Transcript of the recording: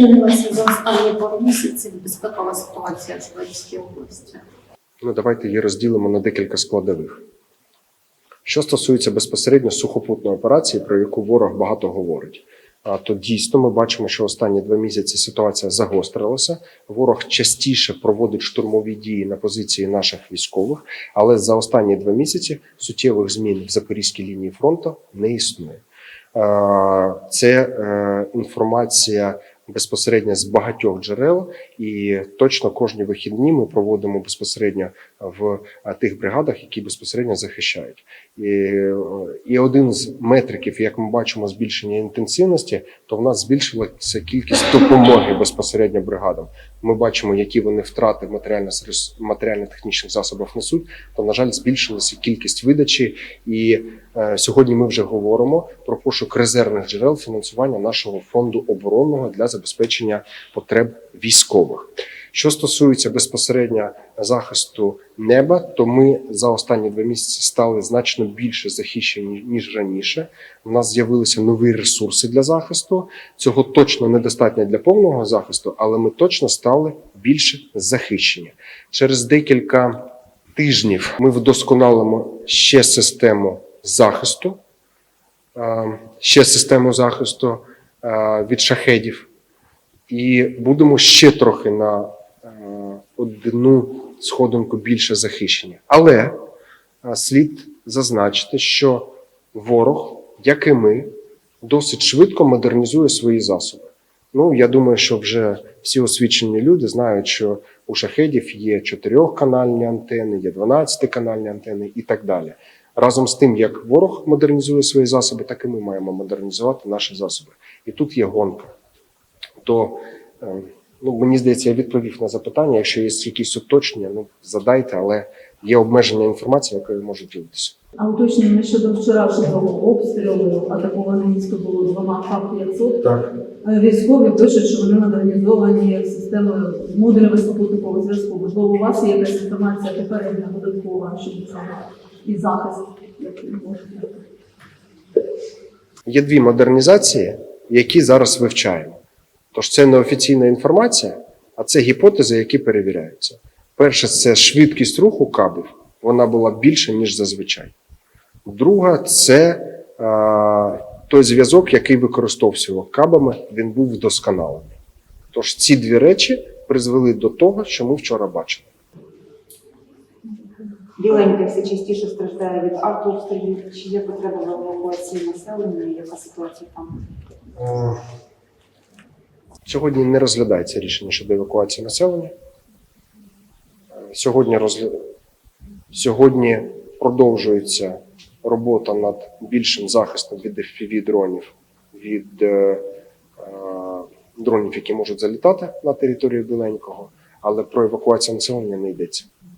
змінилася за останні пару місяців безпекова ситуація в Житомирській області? Ну, давайте її розділимо на декілька складових. Що стосується безпосередньо сухопутної операції, про яку ворог багато говорить, а, то дійсно ми бачимо, що останні два місяці ситуація загострилася. Ворог частіше проводить штурмові дії на позиції наших військових, але за останні два місяці суттєвих змін в запорізькій лінії фронту не існує. Це е, інформація безпосередньо з багатьох джерел, і точно кожні вихідні ми проводимо безпосередньо в е, тих бригадах, які безпосередньо захищають. І, е, і один з метриків, як ми бачимо, збільшення інтенсивності, то в нас збільшилася кількість допомоги безпосередньо бригадам. Ми бачимо, які вони втрати матеріально матеріально-технічних засобів несуть. То на жаль, збільшилася кількість видачі, і е, сьогодні ми вже говоримо про пошук резервних джерел фінансування нашого фонду оборонного для забезпечення потреб військових. Що стосується безпосередньо захисту неба, то ми за останні два місяці стали значно більше захищені ніж раніше. У нас з'явилися нові ресурси для захисту. Цього точно недостатньо для повного захисту, але ми точно стали більше захищені. Через декілька тижнів ми вдосконалимо ще систему захисту, е, ще систему захисту е, від шахедів. І будемо ще трохи на е, одну сходинку більше захищені. Але е, слід зазначити, що ворог, як і ми, досить швидко модернізує свої засоби. Ну, я думаю, що вже всі освічені люди знають, що у шахедів є чотирьохканальні антени, є 12-канальні антени і так далі. Разом з тим, як ворог модернізує свої засоби, так і ми маємо модернізувати наші засоби. І тут є гонка то е, ну, мені здається, я відповів на запитання. Якщо є якісь уточнення, ну задайте, але є обмеження інформації, якою можу ділитися. А уточнення щодо вчорашнього обстрілу атаковане місто було двома ФАП-500. Так. Е, Військові пишуть, що вони модернізовані системою модулями супутникового зв'язку. Можливо, у вас є якась інформація попередня додаткова щодо цього і захист. Є дві модернізації, які зараз вивчаємо. Тож це не офіційна інформація, а це гіпотези, які перевіряються. Перше, це швидкість руху кабів, вона була більша, ніж зазвичай. Друга це е, той зв'язок, який використовувався кабами, він був вдосконалений. Тож ці дві речі призвели до того, що ми вчора бачили. Біленьке все частіше страждає від артобстрілів. Чи є потреба в евакуації населення? і Яка ситуація там? Сьогодні не розглядається рішення щодо евакуації населення. Сьогодні, розгля... Сьогодні продовжується робота над більшим захистом від fpv дронів від е, е, дронів, які можуть залітати на територію Біленького, але про евакуацію населення не йдеться.